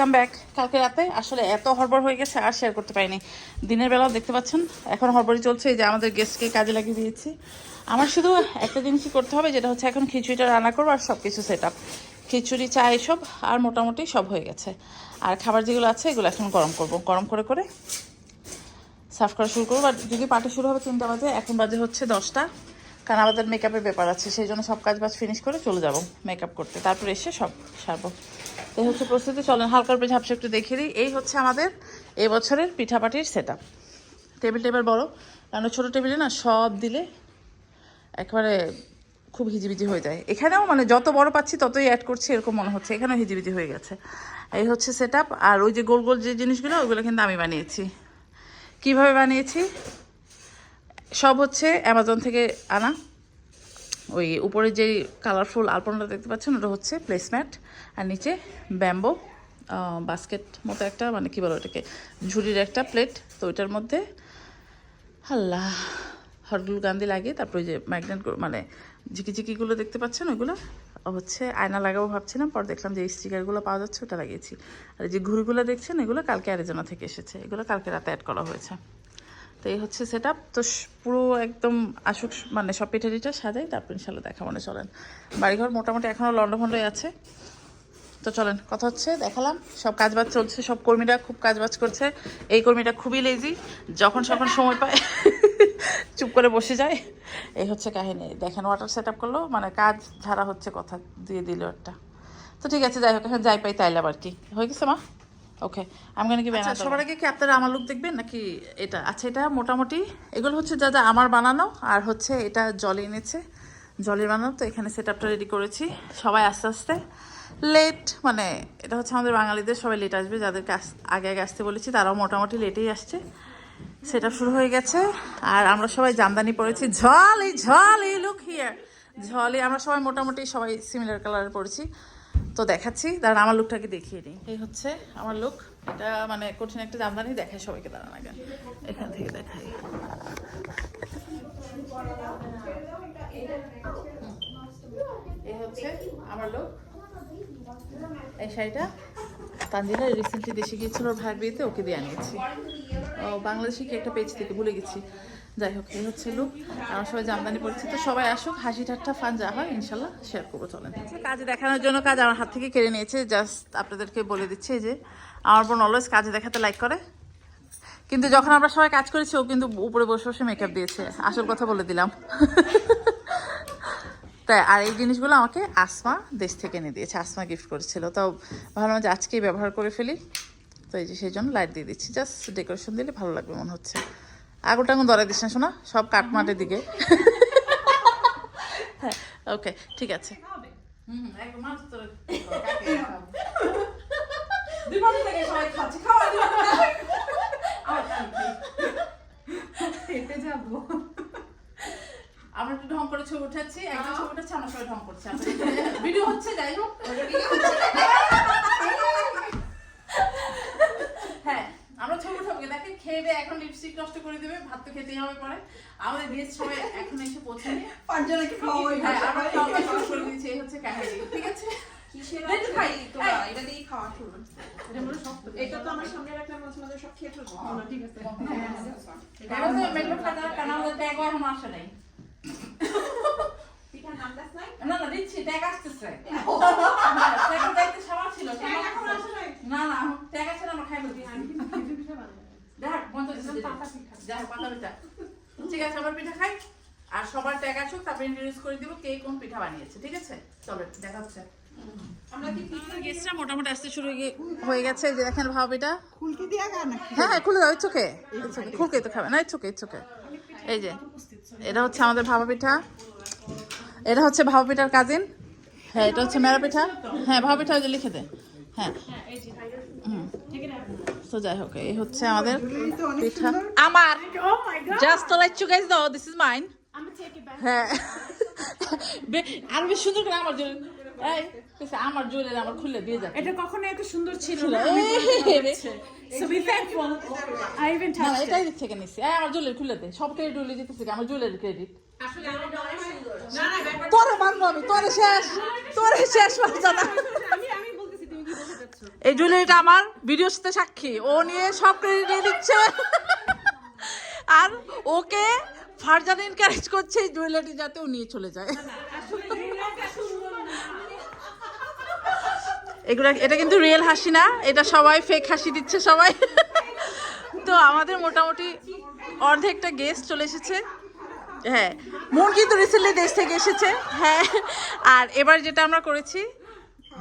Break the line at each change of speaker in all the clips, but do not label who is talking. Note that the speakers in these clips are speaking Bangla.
ওয়েলকাম ব্যাক কালকে রাতে আসলে এত হড়বড় হয়ে গেছে, আর শেয়ার করতে পারিনি। দিনের বেলাও দেখতে পাচ্ছেন, এখন হরবরই চলছে, এই যে আমাদের গেস্টকে কাজে লাগিয়ে দিয়েছি। আমার শুধু একটা জিনিসই করতে হবে, যেটা হচ্ছে এখন খিচুড়িটা রান্না করব আর সব কিছু সেট আপ খিচুড়ি চা এসব আর মোটামুটি সব হয়ে গেছে। আর খাবার যেগুলো আছে, এগুলো এখন গরম করব। গরম করে করে সার্ভ করা শুরু করব। আর যদি পার্টি শুরু হবে তিনটা বাজে, এখন বাজে হচ্ছে দশটা। কারণ আমাদের মেকআপের ব্যাপার আছে, সেই জন্য সব কাজ বাজ ফিনিশ করে চলে যাব মেকআপ করতে। তারপর এসে সব সারবো। এই হচ্ছে প্রস্তুতি, চলেন হালকার উপরে ঝাপসা একটু দেখিয়ে দিই। এই হচ্ছে আমাদের এই বছরের পিঠাপাটির সেট আপ টেবিল টেবিল বড়, কারণ ছোটো টেবিলে না সব দিলে একেবারে খুব হিজিবিজি হয়ে যায়। এখানেও মানে যত বড় পাচ্ছি ততই অ্যাড করছি, এরকম মনে হচ্ছে। এখানেও হিজিবিজি হয়ে গেছে। এই হচ্ছে সেট আর ওই যে গোল গোল যে জিনিসগুলো ওইগুলো কিন্তু আমি বানিয়েছি। কীভাবে বানিয়েছি? সব হচ্ছে অ্যামাজন থেকে আনা। ওই উপরে যে কালারফুল আলপনাটা দেখতে পাচ্ছেন, ওটা হচ্ছে প্লেসম্যাট আর নিচে ব্যাম্বো বাস্কেট মতো একটা মানে কী বলো ওটাকে, ঝুড়ির একটা প্লেট তো ওইটার মধ্যে আল্লাহ হরগুল গান্ধি লাগিয়ে তারপর ওই যে ম্যাগনেট মানে ঝিকি ঝিকিগুলো দেখতে পাচ্ছেন ওইগুলো? হচ্ছে আয়না লাগাবো ভাবছিলাম, পর দেখলাম যে স্টিকারগুলো পাওয়া যাচ্ছে, ওটা লাগিয়েছি। আর যে ঘুড়িগুলো দেখছেন, এগুলো কালকে অ্যারিজোনা থেকে এসেছে। এগুলো কালকে রাতে অ্যাড করা হয়েছে। তো এই হচ্ছে সেট তো পুরো একদম আসুক মানে সব পিঠে টিঠা সাজাই, তারপর ইনশাল্লাহ দেখা মনে চলেন। বাড়িঘর মোটামুটি এখনও লন্ডভন্ডই আছে। তো চলেন, কথা হচ্ছে, দেখালাম। সব কাজবাজ চলছে, সব কর্মীরা খুব কাজবাজ করছে। এই কর্মীটা খুবই লেজি যখন সখন সময় পায়, চুপ করে বসে যায়। এই হচ্ছে কাহিনী। দেখেন ওয়াটার সেট আপ করল মানে কাজ ঝাড়া হচ্ছে কথা, দিয়ে দিল একটা। তো ঠিক আছে, যাই হোক, এখন যাই পাই তাইলে আবার কি। হয়ে গেছে মা? ওকে আমি কেন কি আচ্ছা, সবার আগে কি আপনারা আমার লুক দেখবেন নাকি এটা? আচ্ছা এটা মোটামুটি এগুলো হচ্ছে যা যা আমার বানানো আর হচ্ছে এটা জলে এনেছে জলের বানানো তো এখানে সেট আপটা রেডি করেছি। সবাই আস্তে আস্তে লেট মানে এটা হচ্ছে আমাদের বাঙালিদের সবাই লেট আসবে যাদেরকে আগে আগে আসতে বলেছি তারাও মোটামুটি লেটেই আসছে। সেটা শুরু হয়ে গেছে আর আমরা সবাই জামদানি পরেছি। ঝলি ঝলি লুক হিয়ার ঝলি আমরা সবাই মোটামুটি সবাই সিমিলার কালারের পরেছি। তো দেখাচ্ছি, দাঁড়ান, আমার লুকটাকে দেখিয়ে নিই। এই হচ্ছে আমার লুক এটা মানে কঠিন একটা জামদানি দেখায় সবাইকে দাঁড়ান আগে। এখান থেকে দেখাই। এই হচ্ছে আমার লুক এই শাড়িটা। তানজিলা রিসেন্টলি দেশে গিয়েছিল ওর বিয়েতে, ওকে দিয়ে আনিয়েছি। ও বাংলাদেশে কি একটা পেজ থেকে ভুলে গেছি। যাই হোক, এই হচ্ছে লুক আমরা সবাই জামদানি পড়ছি, তো সবাই আসুক, হাসি ঠাট্টা ফান যা হয়, ইনশাল্লাহ শেয়ার করব, চলেন। কাজ দেখানোর জন্য কাজ আমার হাত থেকে কেড়ে নিয়েছে জাস্ট আপনাদেরকে বলে দিচ্ছে যে, আমার বোন অলওয়েজ কাজে দেখাতে লাইক করে। কিন্তু যখন আমরা সবাই কাজ করেছি, ও কিন্তু উপরে বসে বসে মেকআপ দিয়েছে। আসল কথা বলে দিলাম। তাই আর এই জিনিসগুলো আমাকে আসমা দেশ থেকে এনে দিয়েছে, আসমা গিফট করেছিল। তো ভাবলাম যে আজকেই ব্যবহার করে ফেলি। তো এই যে সেই জন্য লাইট দিয়ে দিচ্ছি। জাস্ট ডেকোরেশন দিলে ভালো লাগবে, মনে হচ্ছে। আগুন টাগুন ধরা দিস না শোনা সব কাঠমাটের দিকে। হ্যাঁ ওকে ঠিক আছে। আমার একটু ঢং করে ছবি উঠাচ্ছি একজন ছবি উঠাচ্ছে আমরা সবাই ঢং করছি। ভিডিও হচ্ছে যাই হোক। হ্যাঁ আমরা ছবি উঠাবো দেখেন খেয়ে দিয়ে এখন লিপস্টিক নষ্ট করে দেবে ভাত তো খেতেই হবে পরে। আমাদের গেস্ট সবাই এখন এসে পৌঁছানি
পাঁচজনকে খাওয়া হয়ে
হ্যাঁ আমরা খাওয়া দাওয়া শুরু করে দিচ্ছি এই হচ্ছে কাহিনী ঠিক আছে?
কিসের
খাই,
তোরা এটা দিয়েই খাওয়া শুরু এটা তো আমার সামনে রাখলে মাঝে মাঝে সব খেয়ে ফেলব। ঠিক আছে।
এটা তো মেট্রো খাতা কারণ আমাদের এখন আসে নাই।
পিঠার নাম দেখ নাই?
না না দিচ্ছি ট্যাগ আসতেছে। ট্যাগ ছিল? না না ট্যাগ আছে না আমরা খাই বলছি দেখ পিঠা। ঠিক আছে আমরা পিঠা খাই আর সবার ট্যাগ আসুক তারপর ইন্ট্রোডিউস করে দিব কে কোন পিঠা বানিয়েছে ঠিক আছে? চলো দেখা হচ্ছে। গেস্টরা মোটামুটি আসতে শুরু হয়ে- হয়ে গেছে যে দেখেন
দিয়া গান
হ্যাঁ হ্যাঁ খুলে দাও খুলকে তো খাবে না ইচ্ছুকে এই যে এটা হচ্ছে আমাদের পিঠা। এটা হচ্ছে পিঠার কাজিন হ্যাঁ এটা হচ্ছে মেরা পিঠা। হ্যাঁ পিঠা ওই যে লিখে দে। হ্যাঁ। হুম। তো যাই হোক এই হচ্ছে আমাদের পিঠা। আমার জাস্ট তো লাইক ইউ গাইস দাও দিস ইজ মাইন হ্যাঁ। বে- আরও বেশ সুন্দর করে আমার জন্য আমার জুয়েলারি আমার খুলে দিয়ে যাবে
এটা কখনো এত সুন্দর ছিল না।
দিক থেকে নিচ্ছি আমার জুয়েলারি খুলে দে। সব ক্রেডিট উলে যেতেছে কি? আমার জুয়েলারি ক্রেডিট তোরে মানবো আমি তোরে শেষ। তোরে শেষ বাচ্চা না
আমি আমি বলতেছি তুমি কি বলতে চাচ্ছ
এই জুয়েলারিটা আমার ভিডিওর সাথে সাক্ষী। ও নিয়ে সব ক্রেডিট নিয়ে দিচ্ছে আর ওকে ফারজান এনকারেজ করছে এই জুয়েলারি যাতে ও নিয়ে চলে যায়। এগুলো এটা কিন্তু রিয়েল হাসি না। এটা সবাই ফেক হাসি দিচ্ছে সবাই। তো আমাদের মোটামুটি অর্ধেকটা গেস্ট চলে এসেছে। হ্যাঁ মন কিন্তু রিসেন্টলি দেশ থেকে এসেছে। হ্যাঁ আর এবার যেটা আমরা করেছি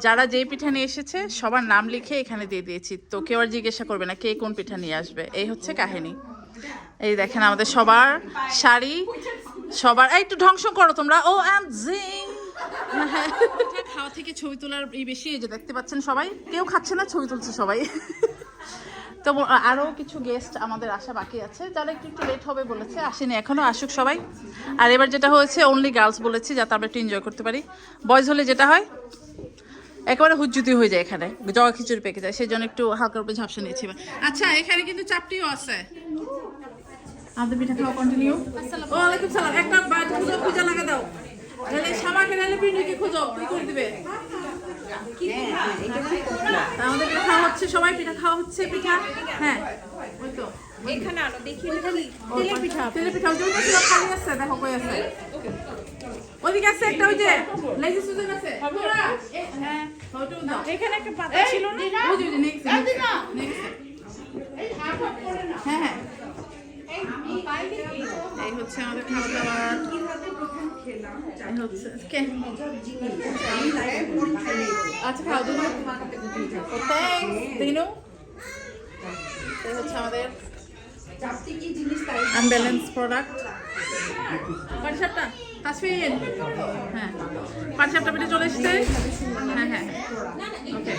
যারা যেই পিঠা নিয়ে এসেছে সবার নাম লিখে এখানে দিয়ে দিয়েছি। তো কেউ আর জিজ্ঞাসা করবে না কে কোন পিঠা নিয়ে আসবে। এই হচ্ছে কাহিনী। এই দেখেন আমাদের সবার শাড়ি সবার এই একটু ধ্বংস করো তোমরা। ও এম জিং খাওয়া থেকে ছবি তোলার এই বেশি এই যে দেখতে পাচ্ছেন সবাই। কেউ খাচ্ছে না ছবি তুলছে সবাই। তো ব- আরও কিছু গেস্ট আমাদের আসা বাকি আছে। যারা একটু একটু লেট হবে বলেছে আসেনি এখনও আসুক সবাই। আর এবার যেটা হয়েছে অনলি গার্লস বলেছি যাতে আমরা একটু এনজয় করতে পারি। বয়েজ হলে যেটা হয় একেবারে হুজ্জুতি হয়ে যায় এখানে জগা খিচুড়ি পেকে যায় সেই জন্য একটু হালকার উপরে ঝাপসা নিয়েছি আচ্ছা এখানে কিন্তু চাপটিও আছে। আমাদের পিঠা খাওয়া কন্টিনিউ ওয়ালাইকুম সালাম। একটা বাট খুঁজো খুঁজে লাগা দাও। নাহলে শামাকে নাহলে পিন্ডিকে খুঁজো কি করে দিবে? আমাদের পিঠা খাওয়া হচ্ছে সবাই পিঠা খাওয়া হচ্ছে পিঠা। হ্যাঁ ওই তো।
এখানে আনো দেখি।
তেলের পিঠা তেলের পিঠা ওই যে খালি আছে দেখো কই আছে। ওইদিকে আছে একটা ওই যে লেজি সুজন আছে। হ্যাঁ। ওইটাও দাও
এখানে একটা পাতা ছিল না?
ওই যে, ওই যে, next, next, next। হ্যাঁ হ্যাঁ। এই হচ্ছে আমাদের খাওয়া দাওয়ার হচ্ছে আচ্ছা খাও দিনু। ও থ্যাঙ্কস হচ্ছে আমাদের আনব্যালেন্স প্রোডাক্ট পাটিসাপটা তাসফিন হ্যাঁ। পাটিসাপটা চলে এসছে? হ্যাঁ হ্যাঁ। ওকে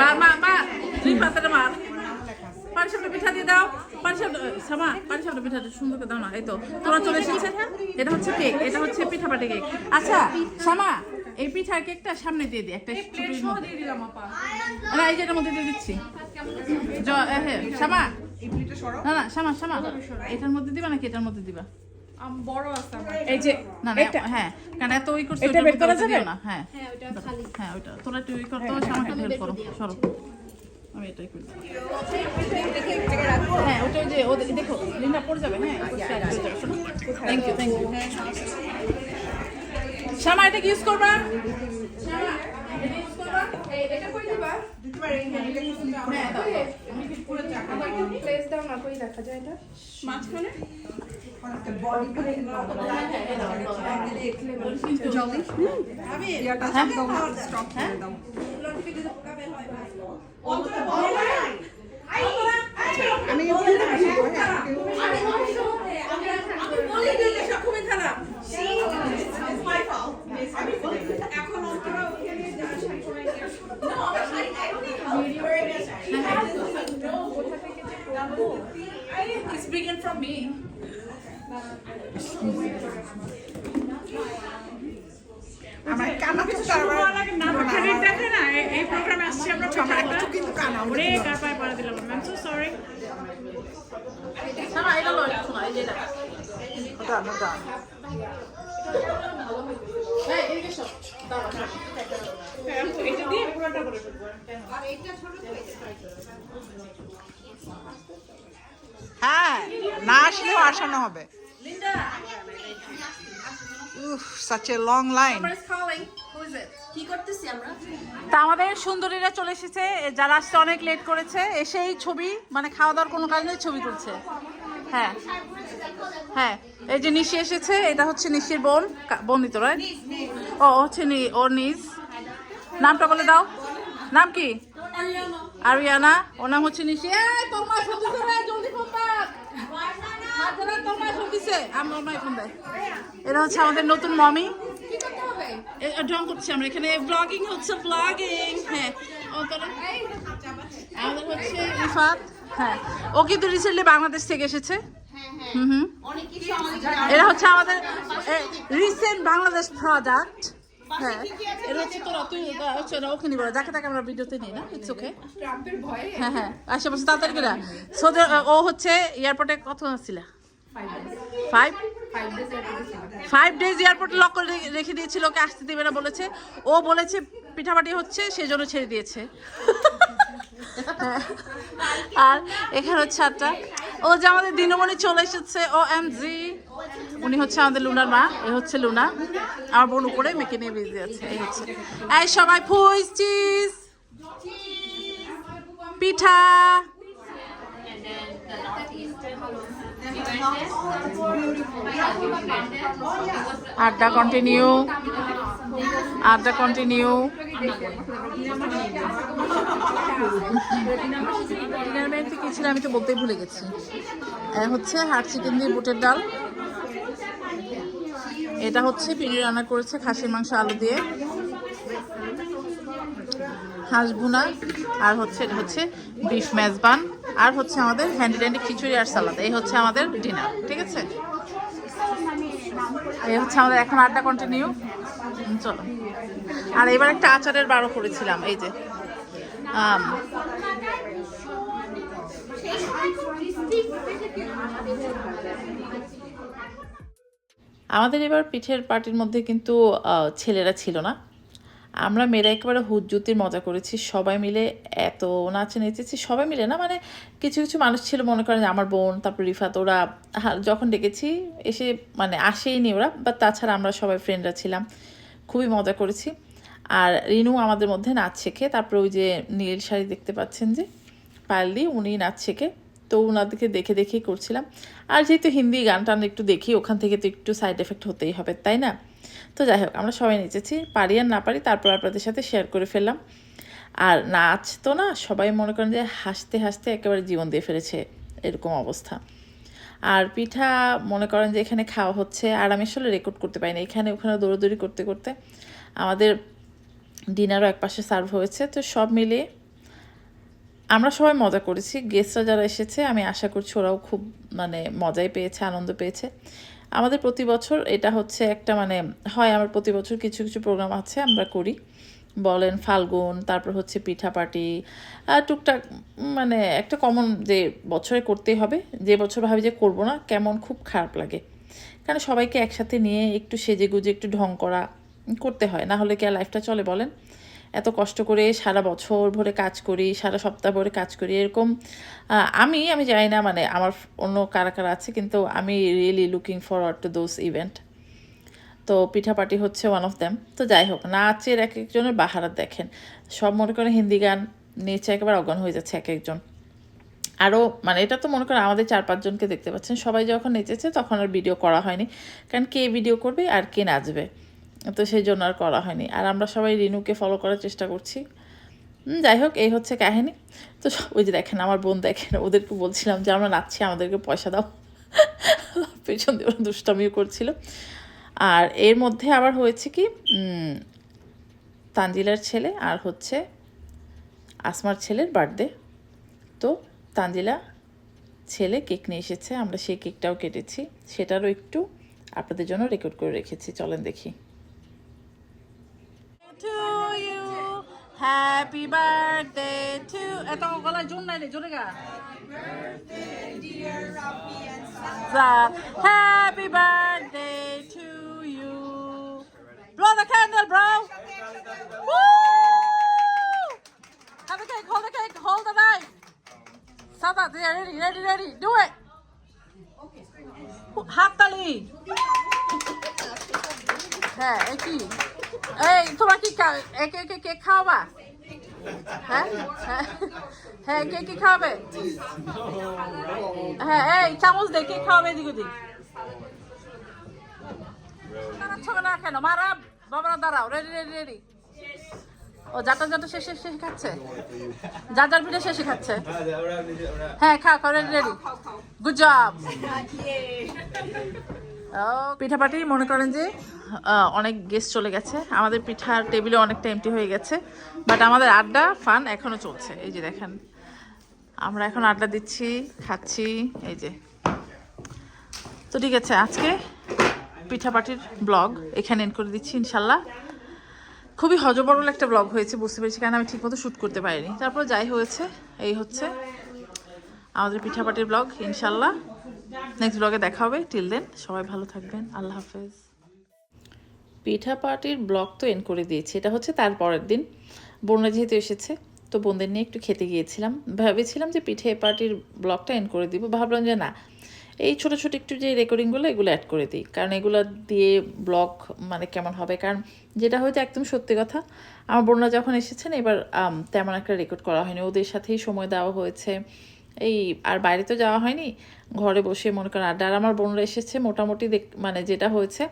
মার মার মার দুই পাতাটা মার পাটিসাপটা পিঠা দিয়ে দাও। পাটিসাপটা সামা পাটিসাপটা পিঠা সুন্দর করে দাও না। এই তো তোরা চলে এসেছে। এটা হচ্ছে কেক এটা হচ্ছে পিঠা পাটি কেক আচ্ছা সামা এই পিঠার কেকটা সামনে দিয়ে দিই একটা না এই যেটার মধ্যে দিয়ে দিচ্ছি। জ- এ, হ্যাঁ শ্যামা না না শ্যামা শ্যামা এটার মধ্যে দিবা নাকি এটার মধ্যে দিবা?
আম বড় আছে এই যে
না না হ্যাঁ কারণ এত ওই করছে
এটা বের করা যাবে?
না হ্যাঁ। হ্যাঁ তোরা ওই করতে শ্যামাকে হেল্প করো সরো। আমি এটাই করি হ্যাঁ ওটা যে দেখো লিন্ডা পড়ে যাবে হ্যাঁ thank you thank you Shyama এটা ইউজ করবা? শ্যামা এটা
এটা দিবা
হ্যাঁ দাও, দাও।
প্লেস দাও না কই দেখা যায় এটা মাঝখানে এখন অন্তরা ওখানে যাওয়ার সময় নিয়ে আসো।
It's bigger from me.
আমার কানা তো তারপর
ক্রেডিট দেখে না এই- এই প্রোগ্রামে আসছি আমরা পিঠা
একটু কিন্তু কানা
ওরে কার পায়ে পাড়া দিলাম আই এম সো সরি
না না এটা লয় শোনা এই যে এটা
ওটা ওটা
এই এদিকে সব দাঁড়াও
এটা দিয়ে করে
হ্যাঁ না আসলেও আসানো হবে।
তা আমাদের সুন্দরীরা চলে এসেছে যারা আসতে অনেক লেট করেছে এসেই ছবি মানে খাওয়া দাওয়ার কোনো কাজ নেই ছবি তুলছে। হ্যাঁ হ্যাঁ এই যে নিশি এসেছে এটা হচ্ছে নিশির বোন কা- বোনই তো রাইট ও হচ্ছে নি ওর নিজ। নামটা বলে দাও। নাম কি? আরিয়ানা। ওর নাম হচ্ছে নিশি। তোমার জলদি ফোন এটা হচ্ছে আমাদের নতুন মমি ড্রং করছি আমরা এখানে। ব্লগিং হচ্ছে ব্লগিং হ্যাঁ। আমাদের হচ্ছে রিফাত। হ্যাঁ। ও কিন্তু রিসেন্টলি বাংলাদেশ থেকে এসেছে। হুম হুম। এটা হচ্ছে আমাদের রিসেন্ট বাংলাদেশ প্রোডাক্ট হ্যাঁ। এটা হচ্ছে তোরা তুই হচ্ছে না ওকে নিবো না। যাকে তাকে আমরা ভিডিওতে নিই না ইটস ওকে হ্যাঁ হ্যাঁ আশেপাশে তাড়াতাড়ি করে ও হচ্ছে এয়ারপোর্টে কত ছিল। ফাইভ ফাইভ ডেজ এয়ারপোর্টে লক করে রেখে দিয়েছিল ওকে আসতে দেবে না বলেছে। ও বলেছে পিঠাপাটি হচ্ছে সেই জন্য ছেড়ে দিয়েছে। আর এখানে হচ্ছে আটটা ও যে আমাদের দিনমণি চলে এসেছে ও এম জি উনি হচ্ছে আমাদের লুনার মা, এ হচ্ছে লুনা। আমার বোন উপরে মেকে নিয়ে বিজি আছে, এই হচ্ছে। এই সবাই, ফুইস, চিজ। পিঠা। আড্ডা কন্টিনিউ আড্ডা কন্টিনিউ। ছিল আমি তো বলতেই ভুলে গেছি। হচ্ছে হাট চিকেন দিয়ে বুটের ডাল। এটা হচ্ছে পিড়ি রান্না করেছে খাসির মাংস, আলু দিয়ে। হাঁস ভুনা, আর হচ্ছে এটা হচ্ছে বিফ মেজবান, আর হচ্ছে আমাদের হ্যান্ডি ট্যান্ডি খিচুড়ি আর সালাদ। এই হচ্ছে আমাদের ডিনার, ঠিক আছে? এই হচ্ছে আমাদের এখন আড্ডা কন্টিনিউ। চলো। আর এবার একটা আচারের বারো করেছিলাম এই যে। আম, আমাদের এবার পিঠের পার্টির মধ্যে কিন্তু ছেলেরা ছিল না। আমরা মেয়েরা একেবারে হুজ্জুতির মজা করেছি সবাই মিলে এত নাচে নেচেছি সবাই মিলে না মানে কিছু কিছু মানুষ ছিল মনে করেন আমার বোন তারপর রিফাত ওরা যখন ডেকেছি এসে মানে আসেইনি ওরা বা তাছাড়া আমরা সবাই ফ্রেন্ডরা ছিলাম। খুবই মজা করেছি। আর রিনু আমাদের মধ্যে নাচ শেখে। তারপরে ওই যে নীল শাড়ি দেখতে পাচ্ছেন যে পারলি উনি নাচ শেখে। তো ওনাদেরকে দেখে দেখেই করছিলাম। আর যেহেতু হিন্দি গান টান একটু দেখি, ওখান থেকে তো একটু সাইড এফেক্ট হতেই হবে, তাই না? তো যাই হোক, আমরা সবাই নেচেছি। পারি আর না পারি, তারপর আপনাদের সাথে শেয়ার করে ফেললাম। আর নাচ তো না, সবাই মনে করেন যে হাসতে হাসতে একেবারে জীবন দিয়ে ফেলেছে, এরকম অবস্থা। আর পিঠা মনে করেন যে এখানে খাওয়া হচ্ছে, আর আমি আসলে রেকর্ড করতে পারিনি। এখানে ওখানে দৌড়াদৌড়ি করতে করতে আমাদের ডিনারও এক পাশে সার্ভ হয়েছে। তো সব মিলিয়ে আমরা সবাই মজা করেছি। গেস্টরা যারা এসেছে, আমি আশা করছি ওরাও খুব মানে মজাই পেয়েছে, আনন্দ পেয়েছে। আমাদের প্রতি বছর এটা হচ্ছে একটা মানে হয়, আমার প্রতি বছর কিছু কিছু প্রোগ্রাম আছে, আমরা করি। বলেন ফাল্গুন, তারপর হচ্ছে পিঠা পার্টি আর টুকটাক মানে একটা কমন যে বছরে করতেই হবে, যে বছর ভাবি যে করব না, কেমন খুব খারাপ লাগে। কারণ সবাইকে একসাথে নিয়ে একটু সেজে গুজে একটু ঢং করা করতে হয়। না হলে কি আর লাইফটা চলে বলেন? এত কষ্ট করে সারা বছর ভরে কাজ করি, সারা সপ্তাহ ভরে কাজ করি, এরকম আমি আমি জানি না মানে আমার অন্য কারা কারা আছে, কিন্তু আমি really looking forward to those event তো পিঠাপাটি হচ্ছে ওয়ান অফ দ্যাম তো যাই হোক, নাচের এক একজনের বাহারাত দেখেন। সব মনে করেন হিন্দি গান নেচে একেবারে অজ্ঞান হয়ে যাচ্ছে এক একজন আরও মানে এটা তো মনে করেন আমাদের চার পাঁচজনকে দেখতে পাচ্ছেন। সবাই যখন নেচেছে তখন আর ভিডিও করা হয়নি। কারণ কে ভিডিও করবে আর কে নাচবে? তো সেই জন্য আর করা হয়নি। আর আমরা সবাই রিনুকে ফলো করার চেষ্টা করছি। যাই হোক, এই হচ্ছে কাহিনী। তো ওই যে দেখেন, আমার বোন দেখেন, ওদেরকে বলছিলাম যে, আমরা নাচছি, আমাদেরকে পয়সা দাও। পেছন দিয়ে ওরা দুষ্টামিও করছিল। আর এর মধ্যে আবার হয়েছে কি তানজিলার ছেলে আর হচ্ছে আসমার ছেলের বার্থডে। তো তানজিলা ছেলে কেক নিয়ে এসেছে আমরা সেই কেকটাও কেটেছি। সেটারও একটু আপনাদের জন্য রেকর্ড করে রেখেছি চলেন দেখি। Happy birthday to এত গলায় জোর নাই রে জোরে গা। Happy birthday Blow the candle, bro. Woo! Have the cake, hold the cake, hold the knife. Sada, they are ready, ready, ready. Do it. হাততালি হ্যাঁ একই এই তোমরা খা- একে একে কেক খাওয়াবা হ্যাঁ হ্যাঁ হ্যাঁ কে কি খাওয়াবে হ্যাঁ এই চামচ দে কে খাওয়াবে এদিক ওদিক দাঁড়াচ্ছ না কেন মারা বাবারা দাঁড়াও রেডি রেডি রেডি ও যাটা যাটা শেষে শেষে খাচ্ছে? যা যার পিঠে শেষে খাচ্ছে? হ্যাঁ খা খাও রেডি রেডি গুড জব পিঠাপাটি মনে করেন যে অনেক গেস্ট চলে গেছে। আমাদের পিঠার টেবিলে অনেকটা এমটি হয়ে গেছে। বাট আমাদের আড্ডা ফান এখনও চলছে। এই যে দেখেন, আমরা এখন আড্ডা দিচ্ছি, খাচ্ছি, এই যে। তো ঠিক আছে, আজকে পিঠাপাটির ব্লগ এখানে এন্ড করে দিচ্ছি, ইনশাল্লাহ। খুবই হজবরল একটা ব্লগ হয়েছে, বুঝতে পেরেছি, কারণ আমি ঠিকমতো শ্যুট করতে পারিনি। তারপর যাই হয়েছে, এই হচ্ছে আমাদের পিঠাপাটির ব্লগ, ইনশাল্লাহ। নেক্সট ব্লগে দেখা হবে টিল দেন সবাই ভালো থাকবেন, আল্লাহ হাফেজ। পিঠা পার্টির ব্লগ তো এন্ড করে দিয়েছি, এটা হচ্ছে তার পরের দিন। বোনরা যেহেতু এসেছে, তো বোনদের নিয়ে একটু খেতে গিয়েছিলাম। ভেবেছিলাম যে পিঠে পার্টির ব্লগটা এন্ড করে দিব, ভাবলাম যে না এই ছোটো ছোটো একটু যে রেকর্ডিংগুলো এগুলো অ্যাড করে দিই। কারণ এগুলো দিয়ে ব্লগ মানে কেমন হবে? কারণ যেটা হয়তো একদম সত্যি কথা, আমার বোনরা যখন এসেছেন, এবার তেমন একটা রেকর্ড করা হয়নি। ওদের সাথেই সময় দেওয়া হয়েছে। এই, আর বাইরে তো যাওয়া হয়নি, ঘরে বসে মনে করেন। আড্ডা আর আমার বোনরা এসেছে মোটামুটি দেখ মানে যেটা হয়েছে,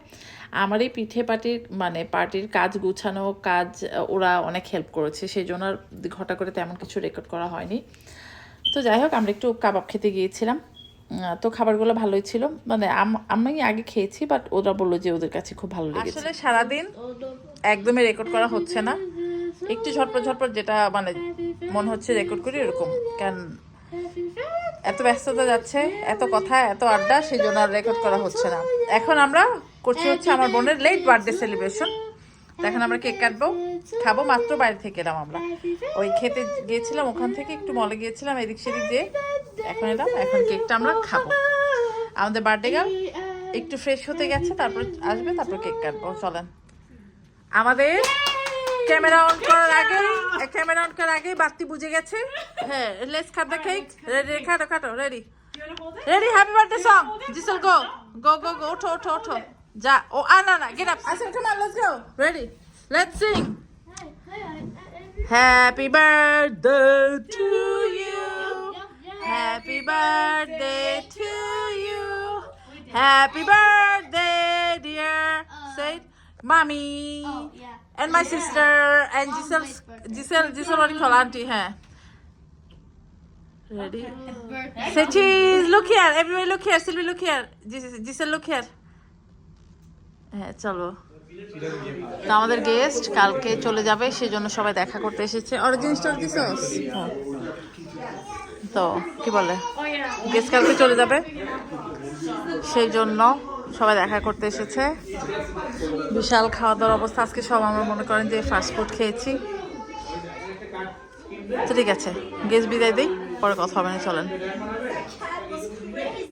আমার এই পিঠে পার্টির মানে পার্টির কাজ গুছানো কাজ, ওরা অনেক হেল্প করেছে। সেই জন্য আর ঘটা করে তেমন কিছু রেকর্ড করা হয়নি। তো যাই হোক, আমরা একটু কাবাব খেতে গিয়েছিলাম। তো খাবারগুলো ভালোই ছিল। মানে আমি আগে খেয়েছি বাট ওরা বলল যে ওদের কাছে খুব ভালো লেগেছে। আসলে সারাদিন একদমই রেকর্ড করা হচ্ছে না। একটু ঝটপট ঝটপট যেটা মানে মনে হচ্ছে রেকর্ড করি এরকম কেন এত ব্যস্ততা যাচ্ছে, এত কথা, এত আড্ডা, সেই জন্য আর রেকর্ড করা হচ্ছে না। এখন আমরা করছি হচ্ছে আমার বোনের লেট বার্থডে সেলিব্রেশন এখন আমরা কেক কাটবো, খাব, মাত্র বাইরে থেকে এলাম আমরা। ওই খেতে গিয়েছিলাম, ওখান থেকে একটু মলে গিয়েছিলাম, এদিক সেদিক দিয়ে। এখন এলাম এখন কেকটা আমরা খাব। আমাদের বার্থডে গার্ল একটু ফ্রেশ হতে গেছে, তারপর আসবে, তারপর কেক কাটবো, চলেন। আমাদের ক্যামেরা অন করার আগে ক্যামেরা অন করার আগে বাতি বুঝে গেছে। হ্যাঁ let's cut the cake ready কাটো কাটো ready ready happy birthday song জিসল go go go go ওঠো ওঠো ওঠো। যা, ও, আ, না না গেট আপ আসেন come on let's go ready let's sing happy birthday to you happy birthday to you happy birthday dear say it. mommy Oh,
yeah.
and my yeah. sister and Giselle Giselle Giselle what do you call auntie huh ready Okay. say cheese look here everybody look here Sylvie look here Giselle look here হ্যাঁ চলো তো আমাদের গেস্ট কালকে চলে যাবে সেই জন্য সবাই দেখা করতে এসেছে ওর জিনিসটা দিছস তো, কি বলে? গেস কালকে চলে যাবে। সেই জন্য সবাই দেখা করতে এসেছে। বিশাল খাওয়া দাওয়ার অবস্থা। আজকে সব আমরা মনে করেন যে ফাস্ট ফুড খেয়েছি। ঠিক আছে গেস বিদায় দিই, পরে কথা হবে না, চলেন।